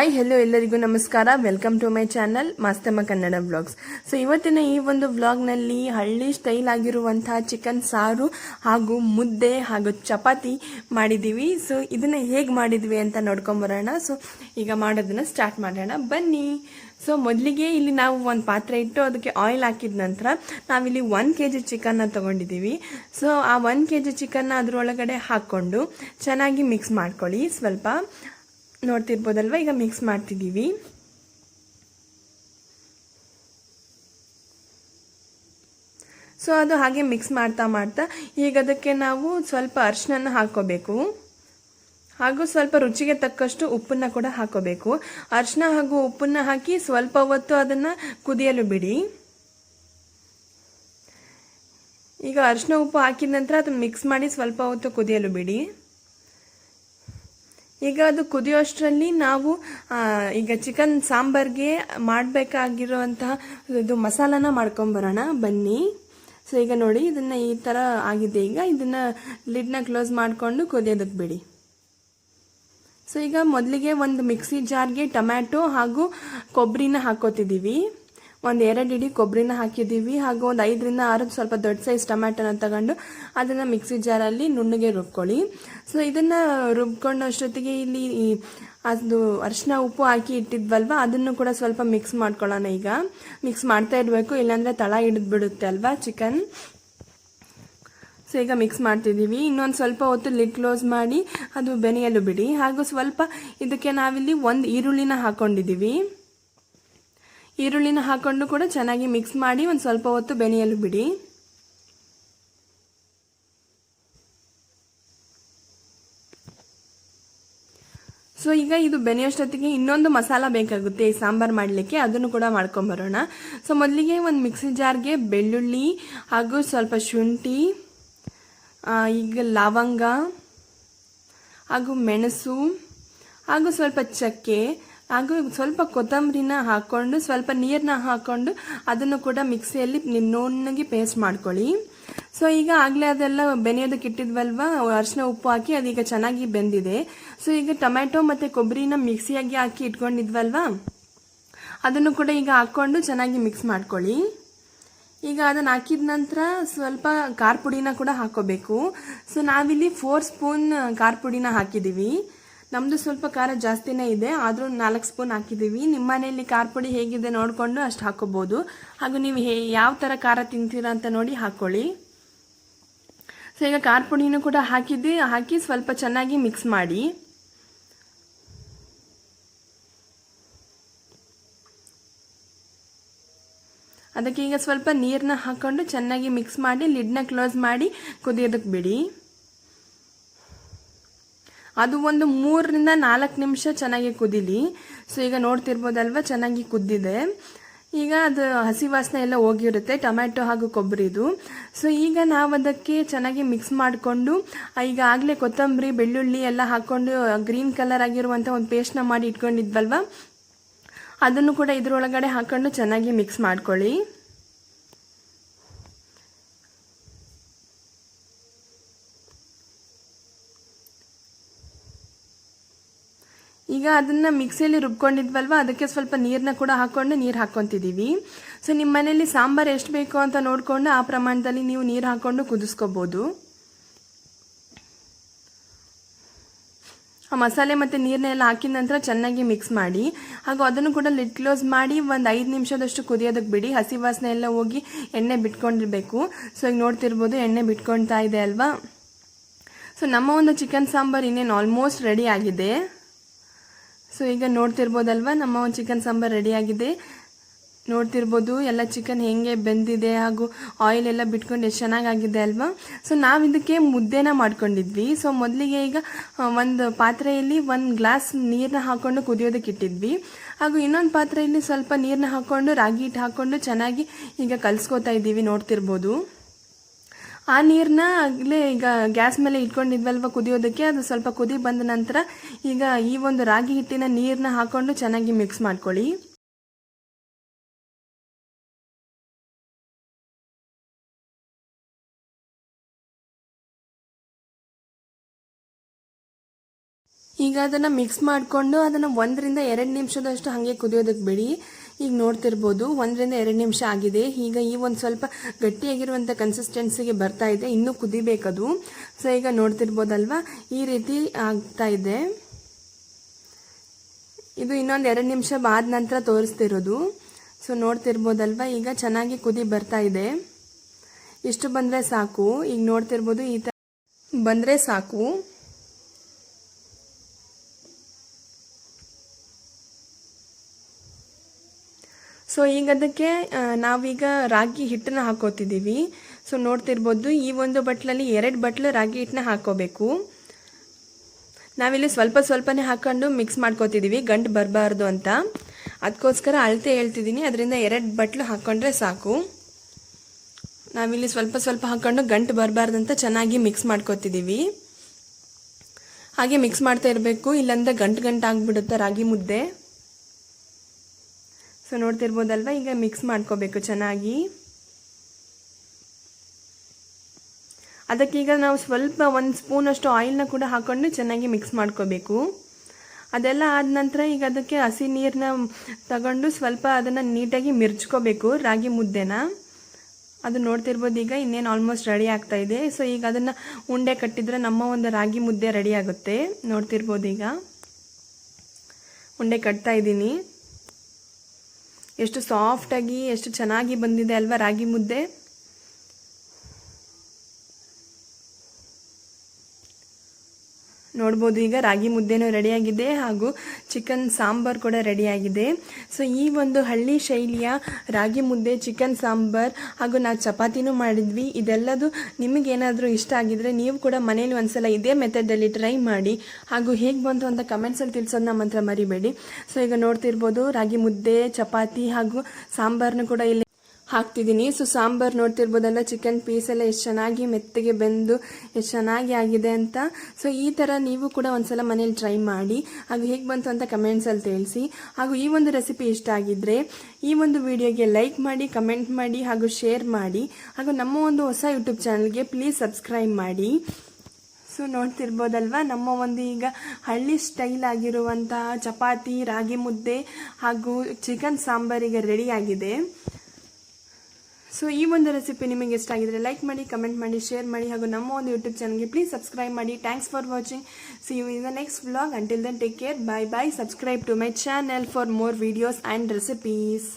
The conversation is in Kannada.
ಹಾಯ್ ಹೆಲೋ ಎಲ್ಲರಿಗೂ ನಮಸ್ಕಾರ. Welcome to my channel Mastamma Kannada vlogs so ಇವತ್ತಿನ ಈ ಒಂದು ವ್ಲಾಗ್ನಲ್ಲಿ ಹಳ್ಳಿ ಸ್ಟೈಲ್ ಆಗಿರುವಂತಹ ಚಿಕನ್ ಸಾರು ಹಾಗೂ ಮುದ್ದೆ ಹಾಗೂ ಚಪಾತಿ ಮಾಡಿದ್ದೀವಿ. ಸೊ ಇದನ್ನ ಹೇಗೆ ಮಾಡಿದ್ವಿ ಅಂತ ನೋಡ್ಕೊಂಬರೋಣ ಸೊ ಈಗ ಮಾಡೋದನ್ನ ಸ್ಟಾರ್ಟ್ ಮಾಡೋಣ. ಬನ್ನಿ. ಸೊ ಮೊದಲಿಗೆ ಇಲ್ಲಿ ನಾವು ಒಂದು ಪಾತ್ರೆ ಇಟ್ಟು ಅದಕ್ಕೆ ಆಯಿಲ್ ಹಾಕಿದ ನಂತರ ನಾವಿಲ್ಲಿ ಒನ್ ಕೆ ಜಿ ಚಿಕನ್ನ ತೊಗೊಂಡಿದ್ದೀವಿ. ಸೊ ಆ ಒನ್ ಕೆ ಜಿ ಚಿಕನ್ನ ಅದರೊಳಗಡೆ ಹಾಕ್ಕೊಂಡು ಚೆನ್ನಾಗಿ ಮಿಕ್ಸ್ ಮಾಡ್ಕೊಳ್ಳಿ. ಸ್ವಲ್ಪ ನೋಡ್ತಿರ್ಬೋದಲ್ವ? ಈಗ ಮಿಕ್ಸ್ ಮಾಡ್ತಿದ್ದೀವಿ. ಸೊ ಅದು ಹಾಗೆ ಮಿಕ್ಸ್ ಮಾಡ್ತಾ ಮಾಡ್ತಾ ಈಗ ಅದಕ್ಕೆ ನಾವು ಸ್ವಲ್ಪ ಅರಿಶಿನ ಹಾಕೋಬೇಕು ಹಾಗೂ ಸ್ವಲ್ಪ ರುಚಿಗೆ ತಕ್ಕಷ್ಟು ಉಪ್ಪನ್ನ ಕೂಡ ಹಾಕೋಬೇಕು ಅರಿಶಿನ ಹಾಗೂ ಉಪ್ಪನ್ನ ಹಾಕಿ ಸ್ವಲ್ಪ ಹೊತ್ತು ಅದನ್ನು ಕುದಿಯಲು ಬಿಡಿ. ಈಗ ಅರಿಶಿನ ಉಪ್ಪು ಹಾಕಿದ ನಂತರ ಅದನ್ನು ಮಿಕ್ಸ್ ಮಾಡಿ ಸ್ವಲ್ಪ ಹೊತ್ತು ಕುದಿಯಲು ಬಿಡಿ. ಈಗ ಅದು ಕುದಿಯೋಷ್ಟರಲ್ಲಿ ನಾವು ಈಗ ಚಿಕನ್ ಸಾಂಬಾರ್ಗೆ ಮಾಡಬೇಕಾಗಿರುವಂತಹ ಇದು ಮಸಾಲಾನ ಮಾಡ್ಕೊಂಬರೋಣ, ಬನ್ನಿ. ಸೊ ಈಗ ನೋಡಿ, ಇದನ್ನು ಈ ಥರ ಆಗಿದೆ. ಈಗ ಇದನ್ನು ಲಿಡ್ನ ಕ್ಲೋಸ್ ಮಾಡಿಕೊಂಡು ಕುದಿಯೋದಕ್ಕೆ ಬಿಡಿ. ಸೊ ಈಗ ಮೊದಲಿಗೆ ಒಂದು ಮಿಕ್ಸಿ ಜಾರ್ಗೆ ಟೊಮ್ಯಾಟೊ ಹಾಗೂ ಕೊಬ್ಬರಿನ ಹಾಕೋತಿದ್ದೀವಿ. ಒಂದು ಎರಡು ಇಡೀ ಕೊಬ್ಬರಿನ ಹಾಕಿದ್ದೀವಿ. ಹಾಗೂ ಒಂದು ಐದರಿಂದ ಆರು ಸ್ವಲ್ಪ ದೊಡ್ಡ ಸೈಜ್ ಟೊಮ್ಯಾಟೊನ ತಗೊಂಡು ಅದನ್ನು ಮಿಕ್ಸಿ ಜಾರಲ್ಲಿ ನುಣ್ಣಗೆ ರುಬ್ಕೊಳ್ಳಿ. ಸೊ ಇದನ್ನು ರುಬ್ಕೊಂಡಷ್ಟೊತ್ತಿಗೆ ಇಲ್ಲಿ ಅದು ಅರಿಶಿನ ಉಪ್ಪು ಹಾಕಿ ಇಟ್ಟಿದ್ವಲ್ವ, ಅದನ್ನು ಕೂಡ ಸ್ವಲ್ಪ ಮಿಕ್ಸ್ ಮಾಡ್ಕೊಳ್ಳೋಣ ಈಗ. ಮಿಕ್ಸ್ ಮಾಡ್ತಾ ಇರಬೇಕು, ಇಲ್ಲಾಂದರೆ ತಳ ಹಿಡಿದ್ಬಿಡುತ್ತೆ ಅಲ್ವಾ ಚಿಕನ್ ಸೊ ಈಗ ಮಿಕ್ಸ್ ಮಾಡ್ತಿದ್ದೀವಿ. ಇನ್ನೊಂದು ಸ್ವಲ್ಪ ಹೊತ್ತು ಲಿಡ್ ಕ್ಲೋಸ್ ಮಾಡಿ ಅದು ಬೆನೆಯಲು ಬಿಡಿ. ಹಾಗೂ ಸ್ವಲ್ಪ ಇದಕ್ಕೆ ನಾವಿಲ್ಲಿ ಒಂದು ಈರುಳ್ಳಿನ ಹಾಕೊಂಡಿದ್ದೀವಿ. ಈರುಳ್ಳಿನ ಹಾಕೊಂಡು ಕೂಡ ಚೆನ್ನಾಗಿ ಮಿಕ್ಸ್ ಮಾಡಿ ಒಂದು ಸ್ವಲ್ಪ ಹೊತ್ತು ಬೆನೆಯಲು ಬಿಡಿ. ಸೊ ಈಗ ಇದು ಬೆನೆಯೋಷ್ಟೊತ್ತಿಗೆ ಇನ್ನೊಂದು ಮಸಾಲ ಬೇಕಾಗುತ್ತೆ, ಈ ಸಾಂಬಾರು ಮಾಡಲಿಕ್ಕೆ, ಅದನ್ನು ಕೂಡ ಮಾಡ್ಕೊಂಬರೋಣ ಸೊ ಮೊದಲಿಗೆ ಒಂದು ಮಿಕ್ಸಿ ಜಾರ್ಗೆ ಬೆಳ್ಳುಳ್ಳಿ ಹಾಗೂ ಸ್ವಲ್ಪ ಶುಂಠಿ ಈಗ ಲವಂಗ ಹಾಗೂ ಮೆಣಸು ಹಾಗೂ ಸ್ವಲ್ಪ ಚಕ್ಕೆ ಹಾಗೂ ಸ್ವಲ್ಪ ಕೊತ್ತಂಬರಿನ ಹಾಕ್ಕೊಂಡು ಸ್ವಲ್ಪ ನೀರನ್ನ ಹಾಕ್ಕೊಂಡು ಅದನ್ನು ಕೂಡ ಮಿಕ್ಸಿಯಲ್ಲಿ ನುಣ್ಣಗೆ ಪೇಸ್ಟ್ ಮಾಡ್ಕೊಳ್ಳಿ. ಸೊ ಈಗ ಆಗಲೇ ಅದೆಲ್ಲ ಬೆನೆಯೋದಕ್ಕೆ ಇಟ್ಟಿದ್ವಲ್ವ? ಅರಿಶಿನ ಉಪ್ಪು ಹಾಕಿ ಅದೀಗ ಚೆನ್ನಾಗಿ ಬೆಂದಿದೆ. ಸೊ ಈಗ ಟೊಮ್ಯಾಟೊ ಮತ್ತು ಕೊಬ್ಬರಿನ ಮಿಕ್ಸಿಯಾಗಿ ಹಾಕಿ ಇಟ್ಕೊಂಡಿದ್ವಲ್ವಾ? ಅದನ್ನು ಕೂಡ ಈಗ ಹಾಕ್ಕೊಂಡು ಚೆನ್ನಾಗಿ ಮಿಕ್ಸ್ ಮಾಡ್ಕೊಳ್ಳಿ. ಈಗ ಅದನ್ನು ಹಾಕಿದ ನಂತರ ಸ್ವಲ್ಪ ಖಾರ ಪುಡಿನ ಕೂಡ ಹಾಕೋಬೇಕು. ಸೊ ನಾವಿಲ್ಲಿ ಫೋರ್ ಸ್ಪೂನ್ ಖಾರ ಪುಡಿನ ಹಾಕಿದ್ದೀವಿ. ನಮ್ಮದು ಸ್ವಲ್ಪ ಖಾರ ಜಾಸ್ತಿನೇ ಇದೆ, ಆದರೂ ನಾಲ್ಕು ಸ್ಪೂನ್ ಹಾಕಿದ್ದೀವಿ ನಿಮ್ಮ ಮನೆಯಲ್ಲಿ ಖಾರ ಪುಡಿ ಹೇಗಿದೆ ನೋಡಿಕೊಂಡು ಅಷ್ಟು ಹಾಕೋಬೋದು. ಹಾಗೂ ನೀವು ಹೇ, ಯಾವ ಥರ ಖಾರ ತಿಂತೀರಾ ಅಂತ ನೋಡಿ ಹಾಕ್ಕೊಳ್ಳಿ ಸೊ, ಈಗ ಖಾರ ಪುಡಿನೂ ಕೂಡ ಹಾಕಿದ್ದು, ಹಾಕಿ ಸ್ವಲ್ಪ ಚೆನ್ನಾಗಿ ಮಿಕ್ಸ್ ಮಾಡಿ. ಅದಕ್ಕೆ ಈಗ ಸ್ವಲ್ಪ ನೀರನ್ನ ಹಾಕ್ಕೊಂಡು ಚೆನ್ನಾಗಿ ಮಿಕ್ಸ್ ಮಾಡಿ ಲಿಡ್ನ ಕ್ಲೋಸ್ ಮಾಡಿ ಕುದಿಯೋದಕ್ಕೆ ಬಿಡಿ. ಅದು ಒಂದು ಮೂರರಿಂದ ನಾಲ್ಕು ನಿಮಿಷ ಚೆನ್ನಾಗಿ ಕುದಿಲಿ. ಸೊ ಈಗ ನೋಡ್ತಿರ್ಬೋದಲ್ವ? ಚೆನ್ನಾಗಿ ಕುದ್ದಿದೆ. ಈಗ ಅದು ಹಸಿ ವಾಸನೆ ಎಲ್ಲ ಹೋಗಿರುತ್ತೆ, ಟೊಮ್ಯಾಟೊ ಹಾಗೂ ಕೊಬ್ಬರಿದು ಸೊ ಈಗ ನಾವು ಅದಕ್ಕೆ ಚೆನ್ನಾಗಿ ಮಿಕ್ಸ್ ಮಾಡಿಕೊಂಡು ಈಗ ಆಗಲೇ ಕೊತ್ತಂಬರಿ, ಬೆಳ್ಳುಳ್ಳಿ ಎಲ್ಲ ಹಾಕ್ಕೊಂಡು ಗ್ರೀನ್ ಕಲರ್ ಆಗಿರುವಂಥ ಒಂದು ಪೇಸ್ಟ್ನ ಮಾಡಿ ಇಟ್ಕೊಂಡಿದ್ವಲ್ವ? ಅದನ್ನು ಕೂಡ ಇದರೊಳಗಡೆ ಹಾಕ್ಕೊಂಡು ಚೆನ್ನಾಗಿ ಮಿಕ್ಸ್ ಮಾಡ್ಕೊಳ್ಳಿ. ಈಗ ಅದನ್ನು ಮಿಕ್ಸಿಯಲ್ಲಿ ರುಬ್ಕೊಂಡಿದ್ವಲ್ವ? ಅದಕ್ಕೆ ಸ್ವಲ್ಪ ನೀರನ್ನ ಕೂಡ ಹಾಕೊಂಡು ನೀರು ಹಾಕ್ಕೊತಿದ್ದೀವಿ ಸೊ ನಿಮ್ಮ ಮನೇಲಿ ಸಾಂಬಾರು ಎಷ್ಟು ಬೇಕು ಅಂತ ನೋಡಿಕೊಂಡು ಆ ಪ್ರಮಾಣದಲ್ಲಿ ನೀವು ನೀರು ಹಾಕ್ಕೊಂಡು ಕುದಿಸ್ಕೋಬೋದು. ಆ ಮಸಾಲೆ ಮತ್ತು ನೀರನ್ನೆಲ್ಲ ಹಾಕಿದ ನಂತರ ಚೆನ್ನಾಗಿ ಮಿಕ್ಸ್ ಮಾಡಿ. ಹಾಗೂ ಅದನ್ನು ಕೂಡ ಲಿಡ್ ಕ್ಲೋಸ್ ಮಾಡಿ ಒಂದು ಐದು ನಿಮಿಷದಷ್ಟು ಕುದಿಯೋದಕ್ಕೆ ಬಿಡಿ. ಹಸಿ ವಾಸನೆ ಎಲ್ಲ ಹೋಗಿ ಎಣ್ಣೆ ಬಿಟ್ಕೊಂಡಿರಬೇಕು. ಸೊ ಈಗ ನೋಡ್ತಿರ್ಬೋದು ಎಣ್ಣೆ ಬಿಟ್ಕೊಳ್ತಾ ಇದೆ ಅಲ್ವಾ? ಸೊ ನಮ್ಮ ಒಂದು ಚಿಕನ್ ಸಾಂಬಾರ್ ಇನ್ನೇನು ಆಲ್ಮೋಸ್ಟ್ ರೆಡಿ ಆಗಿದೆ. ಸೊ ಈಗ ನೋಡ್ತಿರ್ಬೋದಲ್ವಾ? ನಮ್ಮ ಒಂದು ಚಿಕನ್ ಸಾಂಬಾರು ರೆಡಿಯಾಗಿದೆ ನೋಡ್ತಿರ್ಬೋದು, ಎಲ್ಲ ಚಿಕನ್ ಹೆಂಗೆ ಬೆಂದಿದೆ ಹಾಗೂ ಆಯಿಲ್ ಎಲ್ಲ ಬಿಟ್ಕೊಂಡು ಎಷ್ಟು ಚೆನ್ನಾಗಾಗಿದೆ ಅಲ್ವಾ? ಸೊ ನಾವು ಇದಕ್ಕೆ ಮುದ್ದೆನ ಮಾಡ್ಕೊಂಡಿದ್ವಿ. ಸೊ ಮೊದಲಿಗೆ ಈಗ ಒಂದು ಪಾತ್ರೆಯಲ್ಲಿ ಒಂದು ಗ್ಲಾಸ್ ನೀರನ್ನ ಹಾಕ್ಕೊಂಡು ಕುದಿಯೋದಕ್ಕೆ ಇಟ್ಟಿದ್ವಿ. ಹಾಗೂ ಇನ್ನೊಂದು ಪಾತ್ರೆಯಲ್ಲಿ ಸ್ವಲ್ಪ ನೀರನ್ನ ಹಾಕ್ಕೊಂಡು ರಾಗಿ ಹಿಟ್ಟು ಹಾಕ್ಕೊಂಡು ಚೆನ್ನಾಗಿ ಈಗ ಕಲಿಸ್ಕೋತಾ ಇದ್ದೀವಿ, ನೋಡ್ತಿರ್ಬೋದು. ಆ ನೀರನ್ನ ಆಗಲೇ ಈಗ ಗ್ಯಾಸ್ ಮೇಲೆ ಇಟ್ಕೊಂಡಿದ್ವಲ್ವ ಕುದಿಯೋದಕ್ಕೆ, ಅದು ಸ್ವಲ್ಪ ಕುದಿ ಬಂದ ನಂತರ ಈಗ ಈ ಒಂದು ರಾಗಿ ಹಿಟ್ಟಿನ ನೀರನ್ನ ಹಾಕೊಂಡು ಚೆನ್ನಾಗಿ ಮಿಕ್ಸ್ ಮಾಡ್ಕೊಳ್ಳಿ. ಈಗ ಅದನ್ನು ಮಿಕ್ಸ್ ಮಾಡಿಕೊಂಡು ಅದನ್ನು ಒಂದರಿಂದ ಎರಡು ನಿಮಿಷದಷ್ಟು ಹಾಗೆ ಕುದಿಯೋದಕ್ಕೆ ಬಿಡಿ. ಈಗ ನೋಡ್ತಿರ್ಬೋದು, ಒಂದರಿಂದ ಎರಡು ನಿಮಿಷ ಆಗಿದೆ. ಈಗ ಈ ಒಂದು ಸ್ವಲ್ಪ ಗಟ್ಟಿಯಾಗಿರುವಂಥ ಕನ್ಸಿಸ್ಟೆನ್ಸಿಗೆ ಬರ್ತಾ ಇದೆ. ಇನ್ನೂ ಕುದಿಬೇಕದು. ಸೊ ಈಗ ನೋಡ್ತಿರ್ಬೋದಲ್ವಾ? ಈ ರೀತಿ ಆಗ್ತಾ ಇದೆ. ಇದು ಇನ್ನೊಂದು ಎರಡು ನಿಮಿಷ ಆದ ನಂತರ ತೋರಿಸ್ತಿರೋದು. ಸೊ ನೋಡ್ತಿರ್ಬೋದಲ್ವ? ಈಗ ಚೆನ್ನಾಗಿ ಕುದಿ ಬರ್ತಾ ಇದೆ. ಇಷ್ಟು ಬಂದರೆ ಸಾಕು. ಈಗ ನೋಡ್ತಿರ್ಬೋದು ಈ ಥರ ಬಂದರೆ ಸಾಕು. ಸೊ ಈಗ ಅದಕ್ಕೆ ನಾವೀಗ ರಾಗಿ ಹಿಟ್ಟನ್ನ ಹಾಕೋತಿದ್ದೀವಿ. ಸೊ ನೋಡ್ತಿರ್ಬೋದು, ಈ ಒಂದು ಬಟ್ಲಲ್ಲಿ ಎರಡು ಬಟ್ಲು ರಾಗಿ ಹಿಟ್ಟನ್ನ ಹಾಕೋಬೇಕು. ನಾವಿಲ್ಲಿ ಸ್ವಲ್ಪ ಸ್ವಲ್ಪನೇ ಹಾಕೊಂಡು ಮಿಕ್ಸ್ ಮಾಡ್ಕೋತಿದ್ದೀವಿ, ಗಂಟು ಬರಬಾರ್ದು ಅಂತ. ಅದಕ್ಕೋಸ್ಕರ ಅಳತೆ ಹೇಳ್ತಿದ್ದೀನಿ, ಅದರಿಂದ ಎರಡು ಬಟ್ಲು ಹಾಕ್ಕೊಂಡ್ರೆ ಸಾಕು. ನಾವಿಲ್ಲಿ ಸ್ವಲ್ಪ ಸ್ವಲ್ಪ ಹಾಕೊಂಡು ಗಂಟು ಬರಬಾರ್ದು ಅಂತ ಚೆನ್ನಾಗಿ ಮಿಕ್ಸ್ ಮಾಡ್ಕೋತಿದ್ದೀವಿ. ಹಾಗೆ ಮಿಕ್ಸ್ ಮಾಡ್ತಾ ಇರಬೇಕು, ಇಲ್ಲಾಂದ್ರೆ ಗಂಟು ಗಂಟು ಆಗಿಬಿಡುತ್ತೆ ರಾಗಿ ಮುದ್ದೆ. ಸೊ ನೋಡ್ತಿರ್ಬೋದಲ್ವ? ಈಗ ಮಿಕ್ಸ್ ಮಾಡ್ಕೋಬೇಕು ಚೆನ್ನಾಗಿ. ಅದಕ್ಕೀಗ ನಾವು ಸ್ವಲ್ಪ ಒಂದು ಸ್ಪೂನಷ್ಟು ಆಯಿಲ್ನ ಕೂಡ ಹಾಕ್ಕೊಂಡು ಚೆನ್ನಾಗಿ ಮಿಕ್ಸ್ ಮಾಡ್ಕೋಬೇಕು. ಅದೆಲ್ಲ ಆದ ನಂತರ ಈಗ ಅದಕ್ಕೆ ಹಸಿ ನೀರನ್ನ ತಗೊಂಡು ಸ್ವಲ್ಪ ಅದನ್ನು ನೀಟಾಗಿ ಮಿರ್ಚ್ಕೋಬೇಕು, ರಾಗಿ ಮುದ್ದೆನ. ಅದು ನೋಡ್ತಿರ್ಬೋದು ಈಗ ಇನ್ನೇನು ಆಲ್ಮೋಸ್ಟ್ ರೆಡಿ ಆಗ್ತಾ ಇದೆ. ಸೊ ಈಗ ಅದನ್ನು ಉಂಡೆ ಕಟ್ಟಿದರೆ ನಮ್ಮ ಒಂದು ರಾಗಿ ಮುದ್ದೆ ರೆಡಿ ಆಗುತ್ತೆ. ನೋಡ್ತಿರ್ಬೋದು ಈಗ. ಉಂಡೆ ಕಟ್ತಾ ಇದ್ದೀನಿ. ಎಷ್ಟು ಸಾಫ್ಟಾಗಿ ಎಷ್ಟು ಚೆನ್ನಾಗಿ ಬಂದಿದೆ ಅಲ್ವಾ ರಾಗಿ ಮುದ್ದೆ? ನೋಡ್ಬೋದು. ಈಗ ರಾಗಿ ಮುದ್ದೆನೂ ರೆಡಿಯಾಗಿದೆ ಹಾಗೂ ಚಿಕನ್ ಸಾಂಬಾರ್ ಕೂಡ ರೆಡಿಯಾಗಿದೆ. ಸೊ ಈ ಒಂದು ಹಳ್ಳಿ ಶೈಲಿಯ ರಾಗಿ ಮುದ್ದೆ, ಚಿಕನ್ ಸಾಂಬಾರ್ ಹಾಗೂ ನಾವು ಚಪಾತಿನೂ ಮಾಡಿದ್ವಿ. ಇದೆಲ್ಲದು ನಿಮಗೇನಾದರೂ ಇಷ್ಟ ಆಗಿದ್ರೆ ನೀವು ಕೂಡ ಮನೇಲಿ ಒಂದ್ಸಲ ಇದೇ ಮೆಥಡಲ್ಲಿ ಟ್ರೈ ಮಾಡಿ ಹಾಗೂ ಹೇಗೆ ಬಂತು ಅಂತ ಕಮೆಂಟ್ಸಲ್ಲಿ ತಿಳಿಸೋದು ನಮ್ಮ ಹತ್ರ ಮರಿಬೇಡಿ. ಸೊ ಈಗ ನೋಡ್ತಿರ್ಬೋದು ರಾಗಿ ಮುದ್ದೆ, ಚಪಾತಿ ಹಾಗೂ ಸಾಂಬಾರನ್ನು ಕೂಡ ಇಲ್ಲಿ ಹಾಕ್ತಿದ್ದೀನಿ. ಸೊ ಸಾಂಬಾರು ನೋಡ್ತಿರ್ಬೋದಲ್ಲ ಚಿಕನ್ ಪೀಸ್ ಎಲ್ಲ ಎಷ್ಟು ಚೆನ್ನಾಗಿ ಮೆತ್ತಗೆ ಬೆಂದು ಎಷ್ಟು ಚೆನ್ನಾಗಿ ಆಗಿದೆ ಅಂತ. ಸೊ ಈ ಥರ ನೀವು ಕೂಡ ಒಂದ್ಸಲ ಮನೇಲಿ ಟ್ರೈ ಮಾಡಿ. ಹಾಗೂ ಹೇಗೆ ಬಂತು ಅಂತ ಕಮೆಂಟ್ಸಲ್ಲಿ ತಿಳಿಸಿ. ಹಾಗೂ ಈ ಒಂದು ರೆಸಿಪಿ ಇಷ್ಟ ಆಗಿದ್ದರೆ ಈ ಒಂದು ವಿಡಿಯೋಗೆ ಲೈಕ್ ಮಾಡಿ ಕಮೆಂಟ್ ಮಾಡಿ, ಹಾಗೂ ಶೇರ್ ಮಾಡಿ. ಹಾಗೂ ನಮ್ಮ ಒಂದು ಹೊಸ ಯೂಟ್ಯೂಬ್ ಚಾನಲ್ಗೆ ಪ್ಲೀಸ್ ಸಬ್ಸ್ಕ್ರೈಬ್ ಮಾಡಿ. ಸೊ ನೋಡ್ತಿರ್ಬೋದಲ್ವಾ? ನಮ್ಮ ಒಂದು ಈಗ ಹಳ್ಳಿ ಸ್ಟೈಲ್ ಆಗಿರುವಂತಹ ಚಪಾತಿ, ರಾಗಿ ಮುದ್ದೆ ಹಾಗೂ ಚಿಕನ್ ಸಾಂಬಾರಿಗೆ ರೆಡಿ ಆಗಿದೆ. ಸೊ ಈ ಒಂದು ರೆಸಿಪಿ ನಿಮಗೆ ಇಷ್ಟ ಆಗಿದ್ರೆ ಲೈಕ್ ಮಾಡಿ ಕಮೆಂಟ್ ಮಾಡಿ ಶೇರ್ ಮಾಡಿ ಹಾಗೂ ನಮ್ಮ ಒಂದು ಯೂಟ್ಯೂಬ್ ಚಾನಲ್ಗೆ ಪ್ಲೀಸ್ ಸಬ್ಸ್ಕ್ರೈಬ್ ಮಾಡಿ. Thanks for watching see you in the next vlog until then take care bye bye subscribe to my channel for more videos and recipes